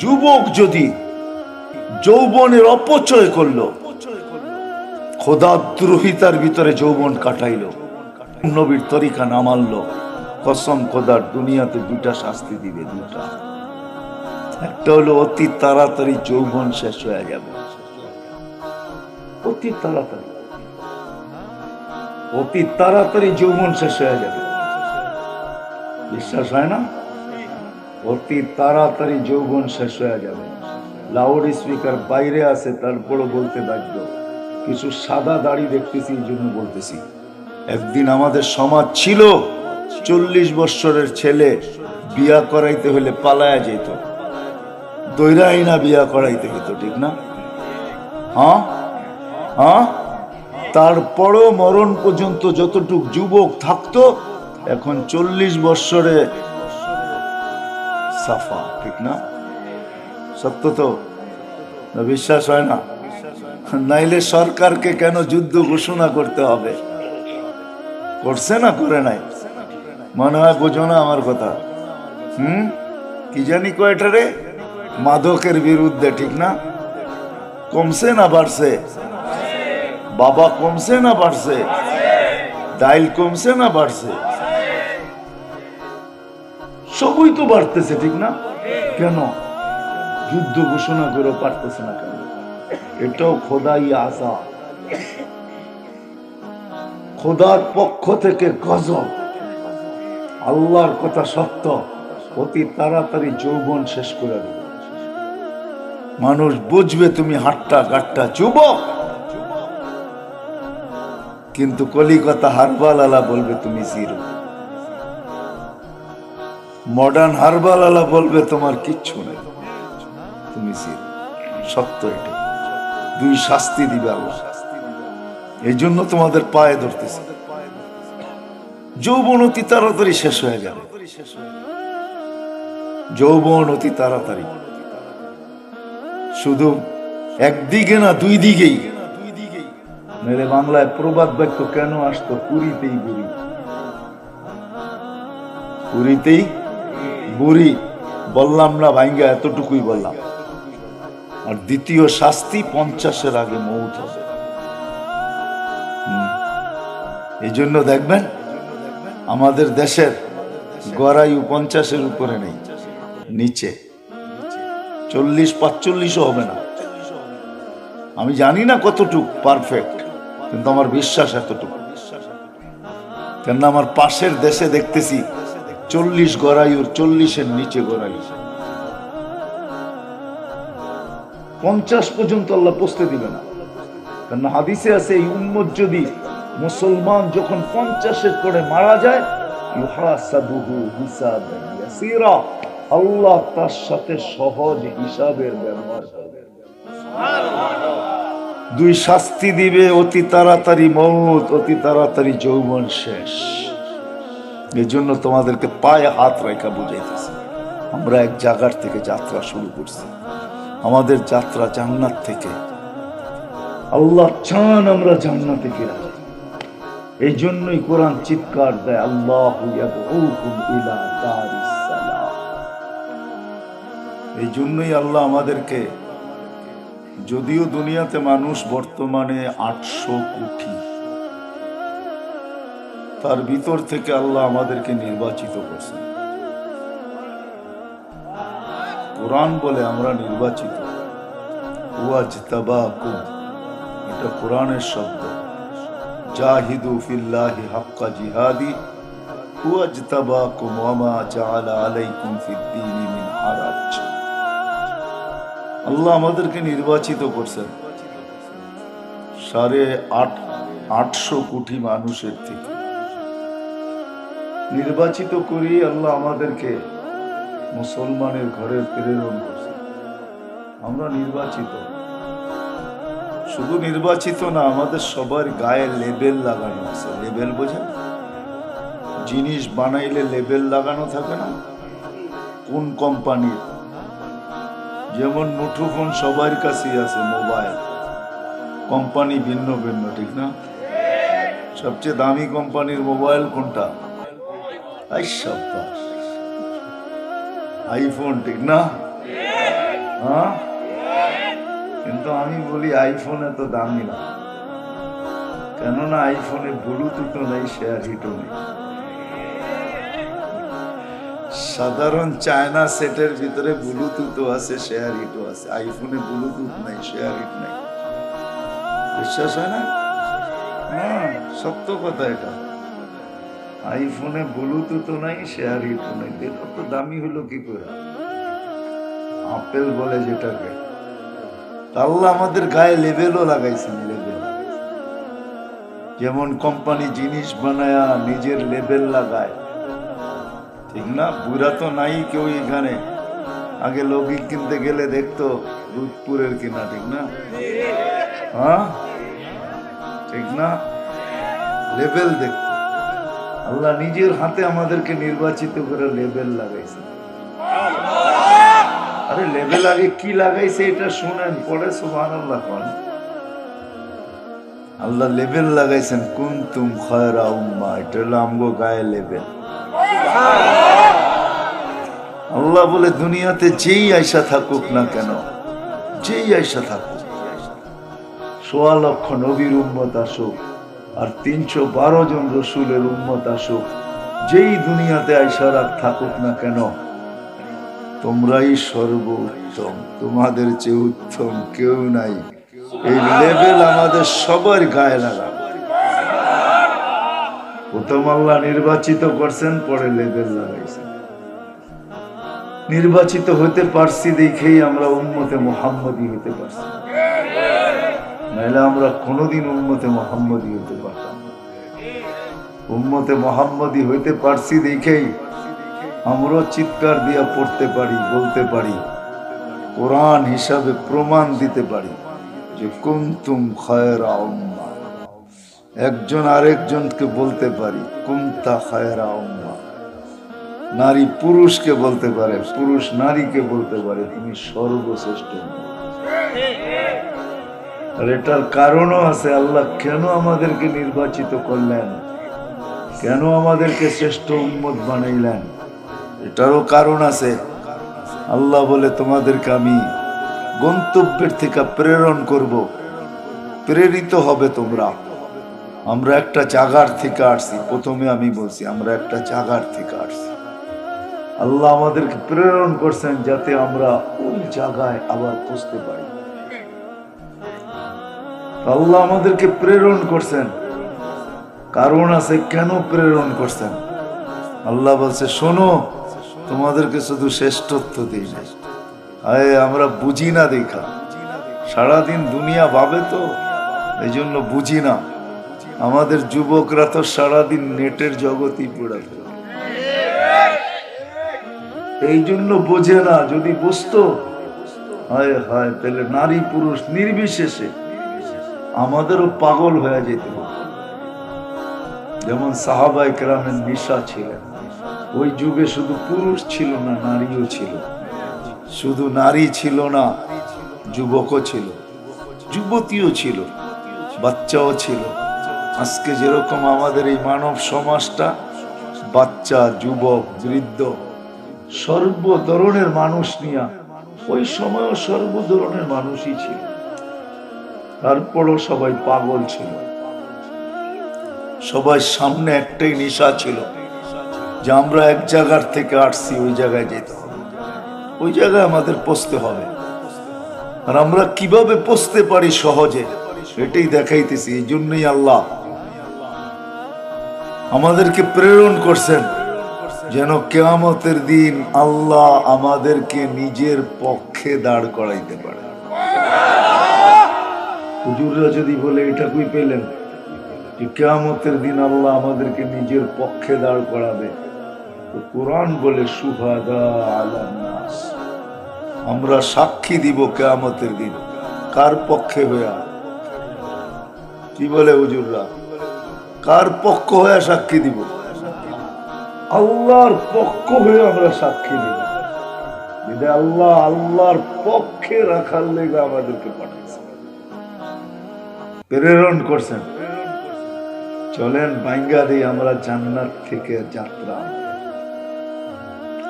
যুবক যদি যৌবনের অপচয় করল খোদাদ্রোহিতার ভিতরে যৌবন কাটাইলো, নবীর তরিকা না মানলো কসম খোদার দুনিয়াতে দুটা শাস্তি দিবে দুটা একটা হলো অতি তাড়াতাড়ি যৌবন শেষ হয়ে যাবে। অতি তাড়াতাড়ি। অতি তাড়াতাড়ি যৌবন শেষ হয়ে যাবে। বিশ্বাস হয় না? অতি তাড়াতাড়ি যৌবন শেষ হয়ে যাবে। লাউড স্পিকার বাইরে আছে, তারপরও বলতে বাধ্য। কিছু সাদা দাড়ি দেখতেছি এই জন্য বলতেছি। একদিন আমাদের সমাজ ছিল, চল্লিশ বৎসরের ছেলে বিয়া করাইতে হলে পালায়া যেত। দৈরাই না বিয়া করাইতে হতো ঠিক না? হ্যাঁ? হ্যাঁ? তারপরও মরণ পর্যন্ত যতটুক যুবক থাকতো, এখন চল্লিশ বৎসরে সাফা, ঠিক না? সত্য তো? বিশ্বাস হয় না? নাইলে সরকারকে কেন যুদ্ধ ঘোষণা করতে হবে? করছে না, করে নাই? মনে হয় বোঝো না আমার কথা। হুম? কি জানি কয়টা রে? মাদকের বিরুদ্ধে, ঠিক না? কমছে না বাড়ছে? বাবা কমছে না বাড়ছে? ডাইল কমছে না বাড়ছে? সবই তো বাড়তেছে, ঠিক না? কেন? যুদ্ধ ঘোষণা করে পারতেছে না কেন? এটাও খোদাই আসা খোদার পক্ষ থেকে গজব। আল্লাহর কথা সত্য। অতি তাড়াতাড়ি যৌবন শেষ করে দেবে মানুষ বুঝবে তুমি হাট্টা গাট্টা যুবক। কিন্তু কলিকতা হারবাল আলা বলবে তুমি জিরো। মডার্ন হারবাল আলা বলবে, তোমার কিচ্ছু নেই। তুমি সত্য এটা দুই শাস্তি দিবে আল্লাহ। এই জন্য তোমাদের পায়ে ধরতেছে। যৌবন অতি তাড়াতাড়ি শেষ হয়ে যাবে যৌবন অতি তাড়াতাড়ি। শুধু একদিকে না, দুই দিকেই। মেরে বাংলায় প্রবাদ বাক্য কেন আসতো? পুরীতেই বুড়ি পুরীতেই বুড়ি বললাম না ভাইঙ্গা, এতটুকুই বললাম। আর দ্বিতীয় শাস্তি পঞ্চাশের আগে মৌত হবে। এই জন্য দেখবেন, আমাদের দেশের গড়াইউ পঞ্চাশের উপরে নেই, নিচে। চল্লিশ, পাঁচচল্লিশও হবে না। আমি জানি না কতটুক পারফেক্ট কিন্তু আমার বিশ্বাস এতটুকু। কেননা আমার পাশের দেশে দেখতেছি চল্লিশ গড়াইউর চল্লিশের নিচে গড়াই। পঞ্চাশ পর্যন্ত আল্লাহ পৌঁছতে দিবে না। কেন হাদিসে আছে, এই উম্মত যদি মুসলমান যখন পঞ্চাশের করে মারা যায় আল্লাহ তার সাথে সহজ হিসাবের ব্যবহার দুই শাস্তি দিবে, অতি তাড়াতাড়ি মৌত অতি তাড়াতাড়ি যৌবন শেষ। এই জন্য তোমাদেরকে পায়ে হাত রেখা বুঝাইতেছে। আমরা এক জায়গার থেকে যাত্রা শুরু করছি। আমাদের যাত্রা জান্নাত থেকে। আল্লাহ চান আমরা জান্নাতে ফিরে এই জন্যই কোরআন চিৎকার দেয়, আল্লাহ এই জন্যই আল্লাহ আমাদেরকে, যদিও দুনিয়াতে মানুষ বর্তমানে আটশো কোটি তার ভিতর থেকে আল্লাহ আমাদেরকে নির্বাচিত করছে কোরআন বলে আমরা নির্বাচিত। এটা কোরআনের শব্দ। জাহিদু ফিল্লাহি হাক্কা জিহাদি আল্লাহ আমাদেরকে নির্বাচিত করছেন। সাড়ে আট, আটশো কোটি মানুষের থেকে। নির্বাচিত করি, আল্লাহ আমাদেরকে মুসলমানের ঘরে প্রেরণ করছে। আমরা নির্বাচিত। শুধু নির্বাচিত না, আমাদের সবার গায়ে লেবেল লাগানো আছে। লেবেল বোঝেন? জিনিস বানাইলে লেবেল লাগানো থাকে না। কোন কোম্পানির যেমন মুঠোফোন সবার কাছেই আছে, মোবাইল। কোম্পানি ভিন্ন ভিন্ন, ঠিক না? সবচেয়ে দামি কোম্পানির মোবাইল কোনটা? আইফোন ঠিক না হ্যাঁ কিন্তু আমি বলি আইফোনে তো দামি না। কেননা আইফোনে ব্লুটুথও নেই শেয়ার হিটও নেই। সাধারণ চায়না সেটের ভিতরে ব্লুটুথও আছে শেয়ার হিটও আছে। আইফোনে ব্লুটুথ নাই শেয়ার হিট নাই। বিশ্বাস হয় না? হ্যাঁ সত্য কথা এটা। আইফোনে ব্লুটুথও নাই শেয়ার হিটও নাই তো, দামি হলো কি করে? আপেল বলে যেটাকে। আল্লাহ আমাদের গায়ে লেভেলও লাগাইছেন লেভেল যেমন কোম্পানি জিনিস বানায়া নিজের লেভেল লাগায়। ঠিক না? বুড়া তো নাই কেউ এখানে। আগে লৌকিক কিনতে গেলে দেখতো রুদপুরের কিনা, ঠিক না? হ্যাঁ? ঠিক না? লেভেল দেখতো। আল্লাহ নিজের হাতে আমাদেরকে নির্বাচিত করে লেবেল লাগাইছে। আরে লেভেল আগে কি লাগাইছে এটা শুনেন, পরে সুবহান আল্লাহ কন। আল্লাহ লেভেল লাগাইছেন কুন তুম খয়রা উম্মা এটা হলো আমগো গায়ে লেভেল আল্লাহ বলে, দুনিয়াতে যেই আয়সা থাকুক না কেন, যেই আয়সা থাকুক, সোয়া লক্ষ নবীর উম্মত আসুক আর তিনশো বারো জন রসুলের উম্মত আসুক, যেই দুনিয়াতে আয়সা রাখ থাকুক না কেন, তোমরাই সর্বোত্তম, তোমাদের চেয়ে উত্তম কেউ নাই। এই লেভেল আমাদের সবার গায়ে লাগাবে প্রথম আল্লাহ নির্বাচিত করছেন, পরে লেভেল লাগাইছেন। নির্বাচিত হতে পারছি দেখেই আমরা উন্মতে মোহাম্মদী হতে পারছি। নাহলে আমরা কোনোদিন উম্মতে মোহাম্মদী হতে পারতাম না। উম্মতে মোহাম্মদী হইতে পারছি দেখেই আমরাও চিৎকার দিয়া পড়তে পারি, বলতে পারি, কোরআন হিসাবে প্রমাণ দিতে পারি যে কুমতুম খয়রা উম্মা একজন আরেকজনকে বলতে পারি কুমতা খয়রা উম্মা নারী পুরুষকে বলতে পারে, পুরুষ নারীকে বলতে পারে তুমি সর্বশ্রেষ্ঠ। আর এটার কারণও আছে, আল্লাহ কেন আমাদেরকে নির্বাচিত করলেন? কেন আমাদেরকে শ্রেষ্ঠ উম্মত বানাইলেন? এটারও কারণ আছে। আল্লাহ বলে, তোমাদেরকে আমি গন্তব্যের থেকে প্রেরণ করব। প্রেরিত হবে তোমরা। আমরা একটা জাগার থেকে আসছি। প্রথমে আমি বলছি, আমরা একটা জাগার থেকে আসছি। আল্লাহ আমাদেরকে প্রেরণ করছেন যাতে আমরা ওই জায়গায় আবার পৌঁছতে পারি। আল্লাহ আমাদেরকে প্রেরণ করছেন। কারণ আছে কেন প্রেরণ করছেন? আল্লাহ বলছে, শোনো, তোমাদেরকে শুধু শ্রেষ্ঠত্ব দিই নাই। আয় আমরা বুঝি না দেখা। সারাদিন দুনিয়া ভাবে তো এই জন্য বুঝি না। আমাদের যুবকরা তো সারাদিন নেটের জগতেই পড়ে থাকে। এই জন্য বোঝে না, যদি বুঝতো, হায় হায়, তাহলে নারী পুরুষ নির্বিশেষে আমাদেরও পাগল হয়ে যেত। যেমন সাহাবাই কেরামের নিশা ছিলেন। ওই যুগে শুধু পুরুষ ছিল না, নারীও ছিল। শুধু নারী ছিল না, যুবকও ছিল। যুবতীও ছিল, বাচ্চাও ছিল। আজকে যেরকম আমাদের এই মানব সমাজটা, বাচ্চা, যুবক, বৃদ্ধ সর্ব ধরনের মানুষ নিয়া, ওই সময়ও সর্ব ধরনের মানুষই ছিল। তারপরও সবাই পাগল ছিল। সবার সামনে একটাই নেশা ছিল যে আমরা এক জায়গার থেকে আসছি, ওই জায়গায় যেতে ওই জায়গায় আমাদের পৌঁছতে হবে। আর আমরা কীভাবে পৌঁছতে পারি সহজে, এটাই দেখাইতেছি। এই জন্যই আল্লাহ আমাদেরকে প্রেরণ করছেন যেন কেয়ামতের দিন আল্লাহ আমাদেরকে নিজের পক্ষে দাঁড় করাইতে পারে। হুজুররা যদি বলে, এটা কই পেলেন? যে কেয়ামতের দিন আল্লাহ আমাদেরকে নিজের পক্ষে দাঁড় করাবে। তো কোরআন বলে, সুহাদা আলাম আমরা সাক্ষী দিব কেয়ামতের দিন। কার পক্ষে হইয়া? কি বলে হুজুররা? কার পক্ষ হয়ে সাক্ষী দিব? আল্লাহর পক্ষ হয়ে আমরা সাক্ষী দিব। আল্লাহ আল্লাহর পক্ষে রাখার লেগে আমাদেরকে পাঠাইছে প্রেরণ করছেন। চলেন বাইঙ্গা দিয়ে আমরা জান্নাত থেকে যাত্রা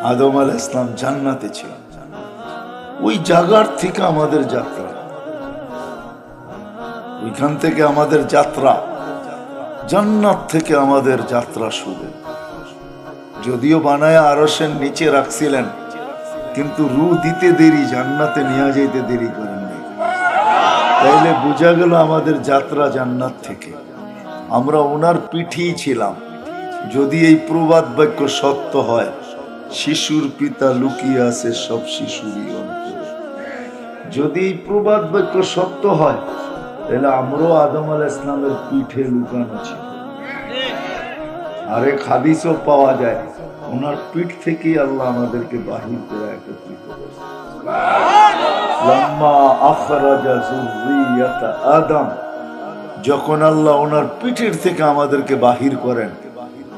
আদম আল ইসলাম জান্নাতে ছিল। ওই জায়গার থেকে আমাদের যাত্রা। ওইখান থেকে আমাদের যাত্রা। জান্নাত থেকে আমাদের যাত্রা শুরু। যদিও বানায় আরসের নিচে রাখছিলেন, কিন্তু রু দিতে দেরি, জান্নাতে নিয়ে যাইতে দেরি করেন। তাইলে বোঝা গেল আমাদের যাত্রা জান্নাত থেকে। আমরা ওনার পিঠেই ছিলাম। যদি এই প্রবাদ বাক্য সত্য হয়, শিশুর পিতা লুকিয়ে আছে সব শিশুরই যদি এই প্রবাদ বাক্য সত্য হয় তাহলে আমরাও আদম আল ইসলামের পিঠে লুকানো ছিল। আরেক হাদিসও পাওয়া যায় ওনার পিঠ থেকেই আল্লাহ আমাদেরকে বাহির করে একত্রিত করেছে লাম্মা আখরাজা যুররিয়াতা আদম, যখন আল্লাহ ওনার পিঠের থেকে আমাদেরকে বাহির করেন,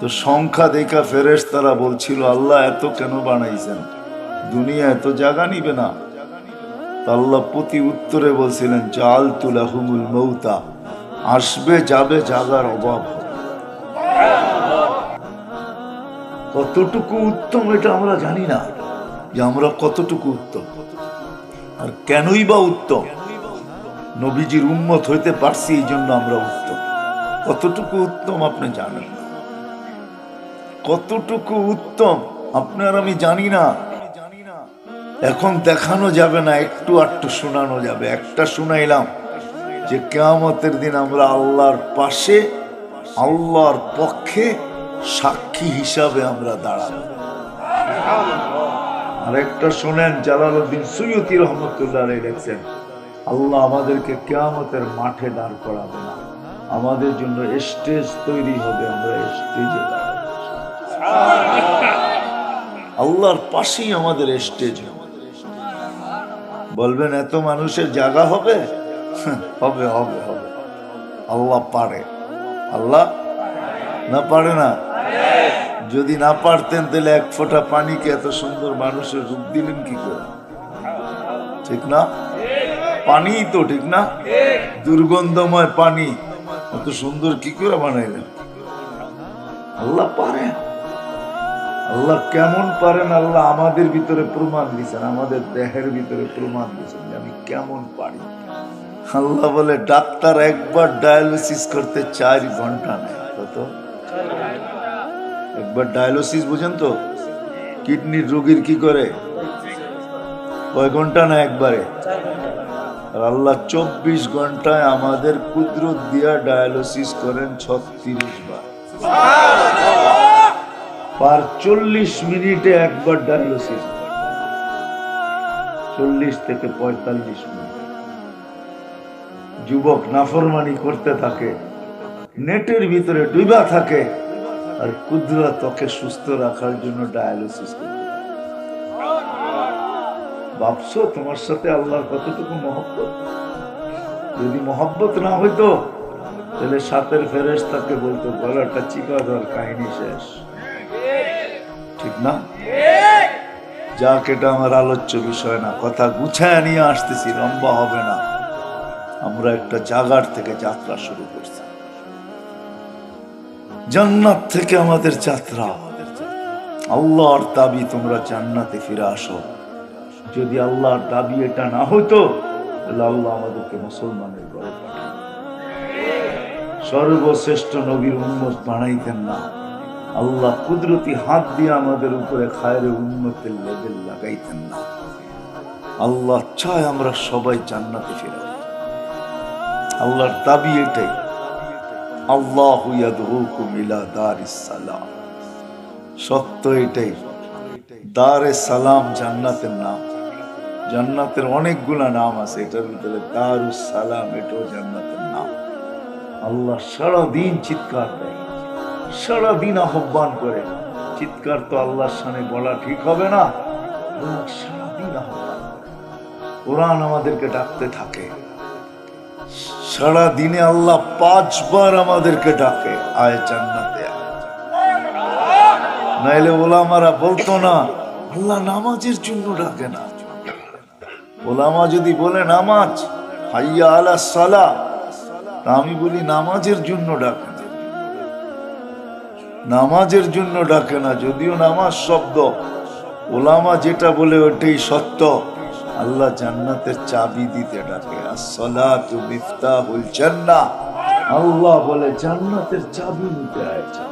তো সংখ্যা দেখা ফেরেশ তারা বলছিল, আল্লাহ এত কেন বানাইছেন? দুনিয়া এত জায়গা নিবে না। আল্লাহ প্রতি উত্তরে বলছিলেন জাল তুলাহুমুল মৌতা, আসবে, যাবে, জাগার অভাব। কতটুকু উত্তম এটা আমরা জানি না, যে আমরা কতটুকু উত্তম। আর কেনই বা উত্তম? নবীজির উন্মত হইতে পারছি এই জন্য আমরা উত্তম। কতটুকু উত্তম আপনি জানেন? কতটুকু উত্তম? আপনার আমি জানি না। এখন দেখানো যাবে না, একটু আটটু শোনানো যাবে। একটা শুনাইলাম যে কেয়ামতের দিন আমরা আল্লাহর পাশে, আল্লাহর পক্ষে সাক্ষী হিসাবে আমরা দাঁড়াবো। আরেকটা শোনেন জালাল জালালউদ্দিন সৈয়দি রহমতুল্লাহ লেখছেন, আল্লাহ আমাদেরকে কেয়ামতের মাঠে দাঁড় করাবে না। আমাদের জন্য স্টেজ তৈরি হবে, আমরা স্টেজে আল্লাহর পাশেই আমাদের স্টেজ বলবেন, এত মানুষের জায়গা হবে? হবে হবে হবে। আল্লাহ পারে। আল্লাহ? না পারে না? যদি না পারতেন তাহলে এক ফোঁটা পানিকে এত সুন্দর মানুষের রূপ দিলেন কি করে? ঠিক না? পানি তো ঠিক না? দুর্গন্ধময় পানি। এত সুন্দর কি করে বানাইলেন? আল্লাহ পারেন আল্লাহ কেমন পারেন আল্লাহ আমাদের ভিতরে প্রমাণ দিয়েছেন, আমাদের দেহের ভিতরে প্রমাণ দিয়েছেন যে আমি কেমন পারি। আল্লাহ বলে, ডাক্তার একবার ডায়ালিসিস করতে চার ঘণ্টা নেয়। কত? একবার ডায়ালিসিস বুঝেন তো? কিডনির রোগীর কি করে? কয় ঘণ্টা না একবারে? আর আল্লাহ চব্বিশ ঘন্টায় আমাদের কুদরত দিয়া ডায়ালিসিস করেন ছত্রিশ বার। পার চল্লিশ মিনিটে একবার ডায়ালিসিস চল্লিশ থেকে পঁয়তাল্লিশ মিনিট। যুবক নাফরমানি করতে থাকে। নেটের ভিতরে ডুবা থাকে। আর কুদরা ত্বকে সুস্থ রাখার জন্য ডায়ালিসিস ভাবছ তোমার সাথে আল্লাহর কতটুকু মহব্বত? যদি মহব্বত না হইতো, তাহলে সাতের ফেরেস তাকে বলতো গলাটা চিকা ধর কাহিনী শেষ। ঠিক না? যাক, এটা আমার আলোচ্য বিষয় না। কথা গুছায় নিয়ে আসতেছি, লম্বা হবে না। আমরা একটা জাগার থেকে যাত্রা শুরু করছি। জান্নাত থেকে আমাদের যাত্রা। আল্লাহর দাবি তোমরা জান্নাতে ফিরে আসো। যদি আল্লাহর দাবি এটা না হইতো, তাহলে আল্লাহ আমাদেরকে মুসলমানের পাঠান সর্বশ্রেষ্ঠ নবীর উন্মত বানাইতেন না। আল্লাহ কুদরতি হাত দিয়ে আমাদের উপরে খায়ের উন্নতের লেভেল লাগাইতেন না। আল্লাহ চায় আমরা সবাই জান্নাতে ফিরে আল্লাহর দাবি এটাই। আল্লাহ সত্য এটাই, দারে সালাম জান্নাতের নাম। জান্নাতের অনেকগুলা নাম আছে, এটার ভিতরে দারুস সালাম, এটাও জান্নাতের নাম। আল্লাহ সারাদিন চিৎকার দেয়, সারাদিন আহ্বান করে। চিৎকার তো আল্লাহর সামনে বলা ঠিক হবে না। সারাদিন আহ্বান করে। কোরআন আমাদেরকে ডাকতে থাকে। সারা দিনে আল্লাহ পাঁচবার আমাদেরকে ডাকে, আয় জান্নাতে। নাইলে ওলামারা বলতো না, আল্লাহ নামাজের জন্য ডাকে না। ওলামা যদি বলে, নামাজ, হাইয়া আলা সালা তা আমি বলি, নামাজের জন্য ডাকে না। নামাজের জন্য ডাকে না, যদিও নামাজ শব্দ। ওলামা যেটা বলে ওটাই সত্য। আল্লাহ জান্নাতের চাবি দিতে ডাকে। আসসালাতু মিফতাহুল জান্নাহ। আল্লাহ বলে, জান্নাতের চাবি নিতে আয়েছে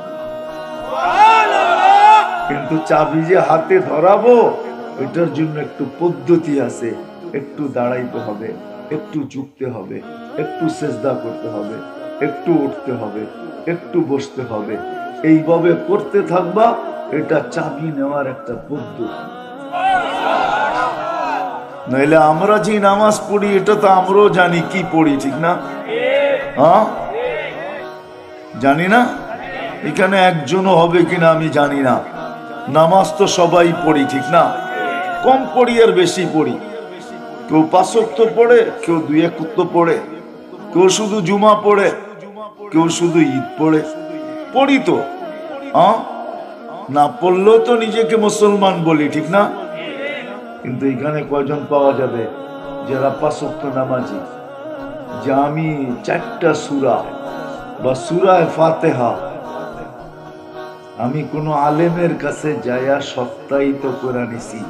কিন্তু চাবি যে হাতে ধরাবো এটার জন্য একটু পদ্ধতি আছে। একটু দাঁড়াইতে হবে, একটু ঝুঁকতে হবে, একটু সেজদা করতে হবে, একটু উঠতে হবে, একটু বসতে হবে। এইভাবে করতে থাকবা, এটা চাবি নেওয়ার একটা পদ্ধতি। নইলে আমরা যে নামাজ পড়ি, এটা তো আমরাও জানি কি পড়ি, ঠিক না? হ্যাঁ? জানি না? এখানে একজনও হবে কিনা আমি জানি না। নামাজ তো সবাই পড়ি, ঠিক না? কম পড়ি আর বেশি পড়ি। কেউ পাঁচক্ত পড়ে, কেউ দুই একত্ব পড়ে। কেউ শুধু জুমা পড়ে, কেউ শুধু ঈদ পড়ে। পড়ি তো হ্যাঁ? না পড়লেও তো নিজেকে মুসলমান বলি, ঠিক না? কিন্তু এখানে কয়জন পাওয়া যাবে? যারা পাঁচক্ত নামাজি। যে আমি চারটা সুরা বা সুরায় ফাতেহা। আমি কোনো আলেমের কাছে যাইয়া সত্যায়িত করে নিছি।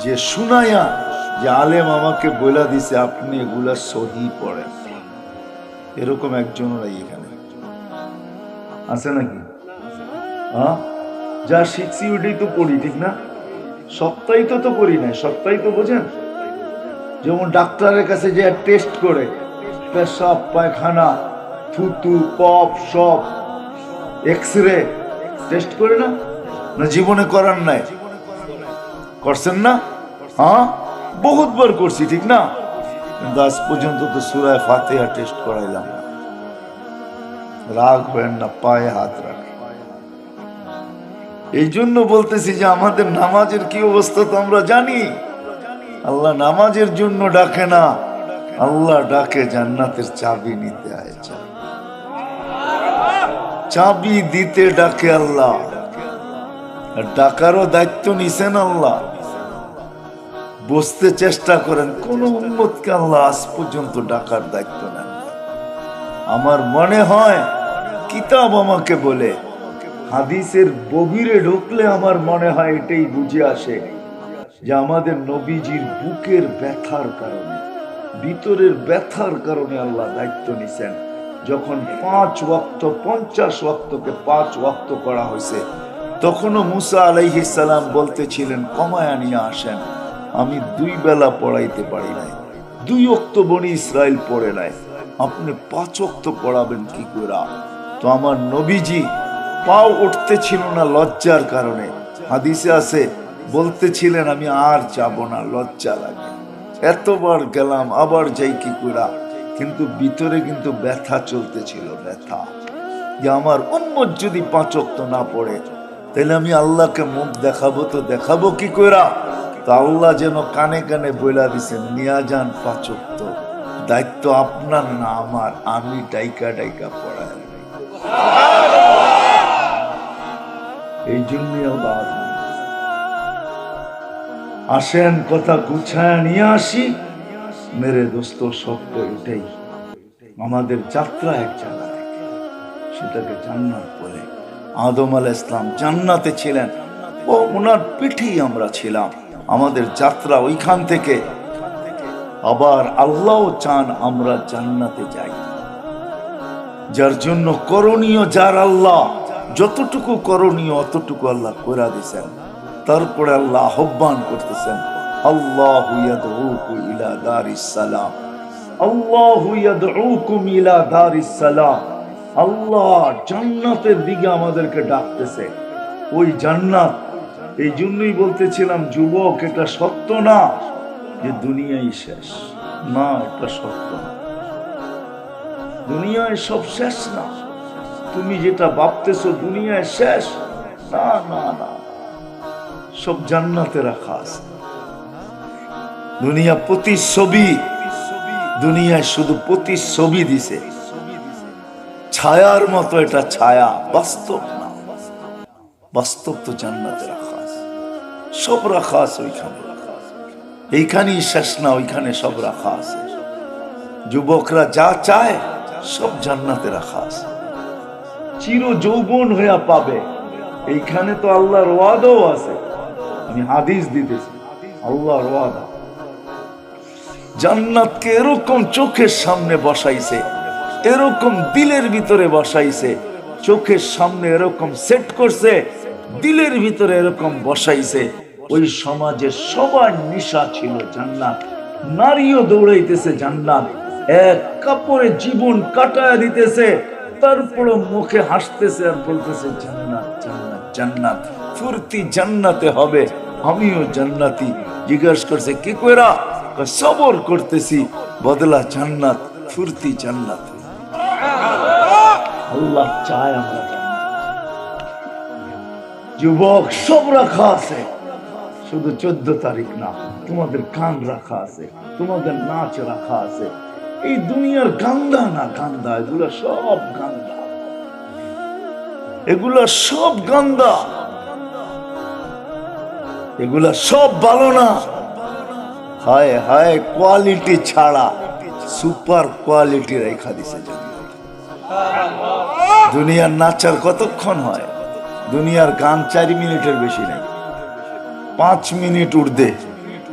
যে শুনাইয়া যে আলেম আমাকে বলে দিছে, আপনি এগুলা সহি পড়েন। এরকম একজন নাই এখানে। আছে নাকি? হ্যাঁ? যা শিখছি ওইটাই তো পড়ি, ঠিক না? সত্যায়িত তো করি না সত্যায়িত বোঝেন? যেমন ডাক্তারের কাছে যে টেস্ট করে, পেশাব, পায়খানা, থুতু, কফ, সব এক্স রে টেস্ট করে না? না জীবনে করার নাই? করছেন না? হ্যাঁ? বহুতবার করছি, ঠিক না? কিন্তু আজ পর্যন্ত তো সুরায় ফাতেহা টেস্ট করাইলাম রাগ হবেন না, পায়ে হাত রাখে এই জন্য বলতেছি যে আমাদের নামাজের কি অবস্থা তো আমরা জানি। আল্লাহ নামাজের জন্য ডাকে না, আল্লাহ ডাকে জান্নাতের চাবি নিতে আয় চাবি দিতে ডাকে আল্লাহ। ডাকারও দায়িত্ব নিছেন আল্লাহ। বসতে চেষ্টা করেন, কোন উন্মতকে আল্লাহ আজ পর্যন্ত ডাকার দায়িত্ব নেন আমার মনে হয় কিতাব আমাকে বলে হাদিসের গভীরে ঢুকলে আমার মনে হয় এটাই বুঝে আসে যে আমাদের নবীজির বুকের ব্যথার কারণে, ভিতরের ব্যথার কারণে আল্লাহ দায়িত্ব নিছেন। যখন পাঁচ ওয়াক্ত, পঞ্চাশ ওয়াক্তকে পাঁচ ওয়াক্ত করা হয়েছে, তখনও মুসা আলাইহিস সালাম বলতেছিলেন, কমায়া নিয়ে আসেন। আমি দুই বেলা পড়াইতে পারি নাই, দুই অক্ত বনি ইসরায়েল পড়ে নাই। আপনি পাঁচ অক্ত পড়াবেন কি করে তো আমার নবীজি পাও উঠতে ছিল না লজ্জার কারণে। হাদিসে আছে, বলতেছিলেন, আমি আর যাব না, লজ্জা লাগে। এতবার গেলাম, আবার যাই কি করে কিন্তু ভিতরে কিন্তু ব্যথা চলতেছিল, ব্যথা। যে আমার উম্মত যদি পাঁচ অক্ত না পড়ে তাহলে আমি আল্লাহকে মুখ দেখাবো তো দেখাবো কি কইরা? তো আল্লাহ যেন কানে কানে বইলা দিছেন, নিয়া যান পাঁচ অক্ত দায়িত্ব আপনার না আমার, আমি ডাইকা ডাইকা পড়াই। এই জন্যই আল্লাহ আসেন, কথা গুছায় নিয়ে আসি। মেরে দোস্ত সত্য এটাই। আমাদের যাত্রা এক জায়গা থেকে। সেটাকে জান্নাত বলে। আদম আল ইসলাম জান্নাতে ছিলেন। ও ওনার পিঠেই আমরা ছিলাম। আমাদের যাত্রা ওইখান থেকে। আবার আল্লাহ চান আমরা জান্নাতে যাই। যার জন্য করণীয় যার আল্লাহ। যতটুকু করণীয়, অতটুকু আল্লাহ করে দিছেন। তারপরে আল্লাহ আহ্বান করতেছেন ডাকতেছে। ওই জান্নাত, এই জন্যই বলতেছিলাম, যুবক, এটা সত্য না যে দুনিয়াই শেষ? না, এটা সত্য না। দুনিয়ায় সব শেষ না। তুমি যেটা ভাবতেছো দুনিয়ায় শেষ, না না না, সব জান্নাতে রাখা আছে। দুনিয়া প্রতিচ্ছবি, দুনিয়ায় শুধু প্রতিচ্ছবি দিছে। ছায়ার মতো এটা ছায়া, বাস্তব না। বাস্তব তো জান্নাতে রাখা আছে। সব রাখা আছে ওইখানে। এইখানেই শেষ না, ওইখানে সব রাখা আছে। যুবকরা যা চায়, সব জান্নাতে রাখা আছে। চির যৌবন হইয়া পাবে। এইখানে তো আল্লাহর ওয়াদাও আছে। আমি হাদিস দিতেছি। আল্লাহর ওয়াদা। জান্নাতকে এরকম চোখের সামনে বসাইছে, এরকম দিলের ভিতরে বসাইছে, চোখের সামনে এরকম সেট করছে, দিলের ভিতরে এরকম বসাইছে। ওই সমাজে সবার নিশা ছিল জান্নাত। নারীও দৌড়াইতেছে জান্নাত। এক কাপড়ে জীবন কাটায় দিতেছে। তারপরে মুখে হাসতেছে আর বলতেছে, জান্নাত জান্নাত জান্নাত ফুর্তি জান্নাতে হবে। আমিও জান্নাতি। জিজ্ঞাসা করছে, কি কইরা? সবর করতেছি, বদলা জান্নাত ফুর্তি জান্নাত। আল্লাহ চায় আমরা যুবক, সব রাখা আছে। শুধু চোদ্দ তারিখ না, তোমাদের কান রাখা আছে, তোমাদের নাচ রাখা আছে। এই দুনিয়ার গান্দা না গান্দা, এগুলো সব গান্দা। এগুলা সব গান্দা। এগুলা সব ভালো না। হায় হায় কোয়ালিটি ছাড়া সুপার কোয়ালিটি রেখা দিছে দুনিয়ার নাচার কতক্ষণ হয়? দুনিয়ার গান চার মিনিটের বেশি নাই। পাঁচ মিনিট উর্ধে।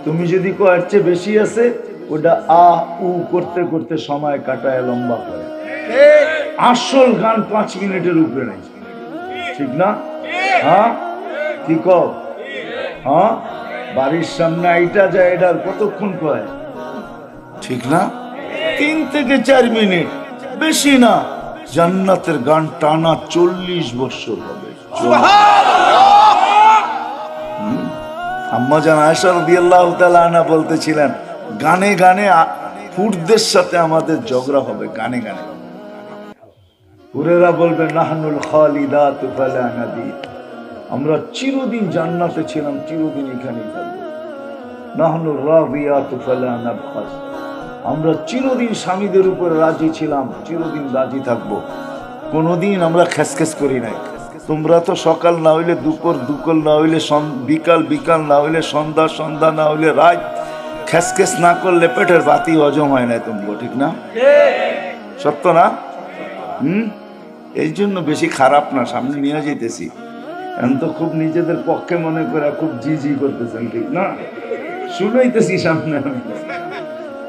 তুমি যদি কয়ের চেয়ে বেশি আছে ওটা আ, উ করতে করতে সময় কাটায়, লম্বা করে। আসল গান পাঁচ মিনিটের উপরে নাই। ঠিক না? হ্যাঁ? কি কও? হ্যাঁ? বাড়ির সামনে আইটা যায় এটার কতক্ষণ কয়? ঠিক না? তিন থেকে চার মিনিট। বেশি না। জান্নাতের গান টানা চল্লিশ বছর হবে। আম্মা জান আয়সা রাদিয়াল্লাহু তাআলা আনহা বলতেছিলেন গানে গানে হুরদের সাথে আমাদের ঝগড়া হবে, গানে গানে। হুরেরা বলবে, নাহনুল খালিদাত আমরা চিরদিন জান্নাতে ছিলাম, চিরদিন নাবখাস। আমরা চিরদিন স্বামীদের উপর রাজি ছিলাম, চিরদিন রাজি থাকব। কোনোদিন আমরা খেসখেস করি নাই। তোমরা তো সকাল না হইলে দুপুর দুপুর না হইলে বিকাল বিকাল না হইলে সন্ধ্যা সন্ধ্যা না হইলে রাত। খেসখেস না করলে পেটের বাতি হজম হয় না তোমরা ঠিক না? সত্য না? হুম? এই জন্য বেশি খারাপ না, সামনে নিয়ে যেতেছি তো খুব নিজেদের পক্ষে মনে করে খুব জি জি করতেছেন, ঠিক না? শুনাইতেছি সামনে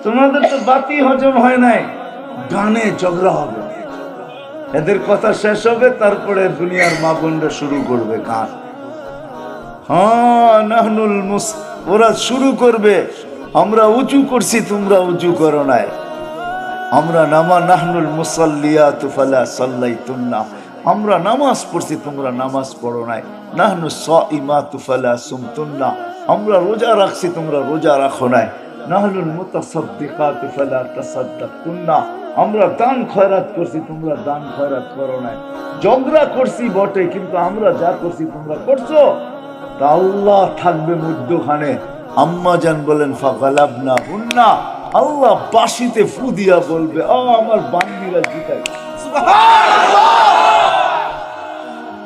তোমাদের তো বাতি হজম হয় নাই, গানে ঝগড়া হবে। এদের কথা শেষ হবে, তারপরে দুনিয়ার মা শুরু করবে গান। হ্যাঁ নাহনুল মুস ওরা শুরু করবে। আমরা উঁচু করছি, তোমরা উঁচু করো নাই। আমরা নামা, নাহনুল মুসাল্লিয়া তুফালা সাল্লাই তুন্না আমরা নামাজ পড়ছি, তোমরা নামাজ পড়ো নাই। নাহনু স ইমা তুফালা সুমতুন্না। আমরা রোজা রাখছি, তোমরা রোজা রাখো নাই। নাহনুল মুতাসাদ্দিকা তুফালা তাসাদ্দাকুন্না। আমরা দান খয়রাত করছি, তোমরা দান খয়রাত করো নাই। ঝগড়া করছি বটে, কিন্তু আমরা যা করছি, তোমরা করছ? তা আল্লাহ থাকবে মধ্যখানে। আম্মা জান বলেন, ফাগালাবনা হুন্না আল্লাহ বাসিতে ফু দিয়া বলবে, ও আমার বান্দিরা জিতাই।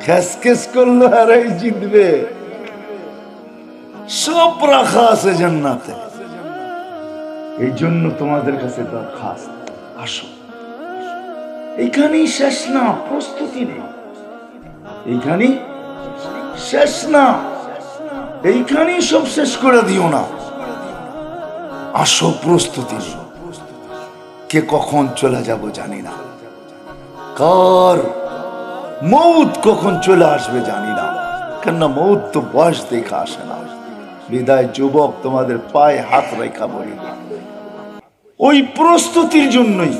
খেস খেস করল, আর এই জিতবে। সব রাখা আছে জান্নাতে। এই জন্য তোমাদের কাছে দরখাস্ত। আসো। এইখানেই শেষ না, প্রস্তুতি নেই। এইখানেই শেষ না। এইখানেই সব শেষ করে দিও না। আসো প্রস্তুতি কে কখন চলে যাব জানি না। কার মৌত কখন চলে আসবে জানি না। কেননা মৌত তো বয়স দেখা আসে না। বিদায় যুবক, তোমাদের পায়ে হাত রেখা বলি। ওই প্রস্তুতির জন্যই,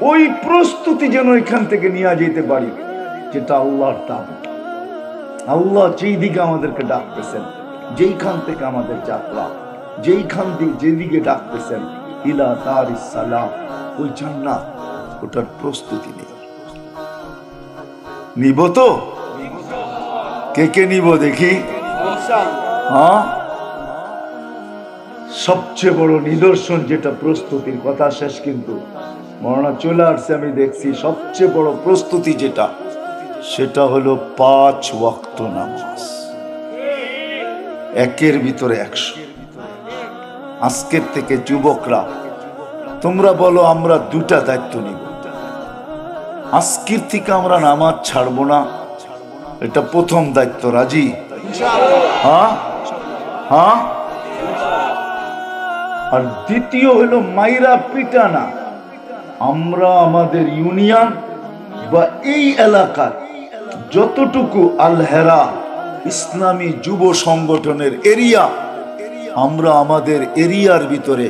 ওই প্রস্তুতি যেন এখান থেকে নিয়ে যেতে পারি, যেটা আল্লাহর দাম আল্লাহ যেই দিকে আমাদেরকে ডাকতেছেন, যেইখান থেকে আমাদের যাত্রা, যেইখান থেকে যেদিকে ডাকতেছেন, ইলা তার সালাম ওই জান্নাত ওটার প্রস্তুতি নেই। নিব তো? কে কে নিব দেখি? হ্যাঁ? সবচেয়ে বড় নিদর্শন যেটা প্রস্তুতির কথা শেষ কিন্তু মরণা চলে আসছে, আমি দেখছি সবচেয়ে বড় প্রস্তুতি যেটা সেটা হলো পাঁচ ওয়াক্ত নামাজ। একের ভিতরে একশো। আজকের থেকে যুবকরা, তোমরা বলো আমরা দুটা দায়িত্ব নিব। আজকের থেকে আমরা নামাজ ছাড়বো না। এটা প্রথম দায়িত্ব, রাজি? হ্যাঁ? হ্যাঁ? আর দ্বিতীয় হলো মাইরা পিটানা। আমরা আমাদের ইউনিয়ন বা এই এলাকার যতটুকু আলহেরা ইসলামী যুব সংগঠনের এরিয়া আমরা আমাদের এরিয়ার ভিতরে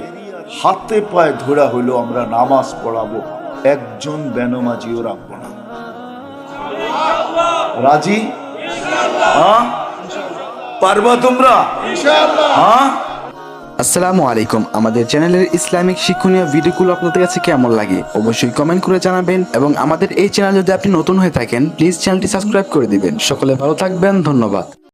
হাতে পায়ে ধরা হইল আমরা নামাজ পড়াবো একজন বেনমাজিও রাখব না। রাজি? হ্যাঁ? পারবা তোমরা? হ্যাঁ? আসসালামু আলাইকুম। আমাদের চ্যানেলের ইসলামিক শিক্ষণীয় ভিডিওগুলো আপনাদের কাছে কেমন লাগে অবশ্যই কমেন্ট করে জানাবেন এবং আমাদের এই চ্যানেল যদি আপনি নতুন হয়ে থাকেন প্লিজ চ্যানেলটি সাবস্ক্রাইব করে দিবেন। সকলে ভালো থাকবেন, ধন্যবাদ।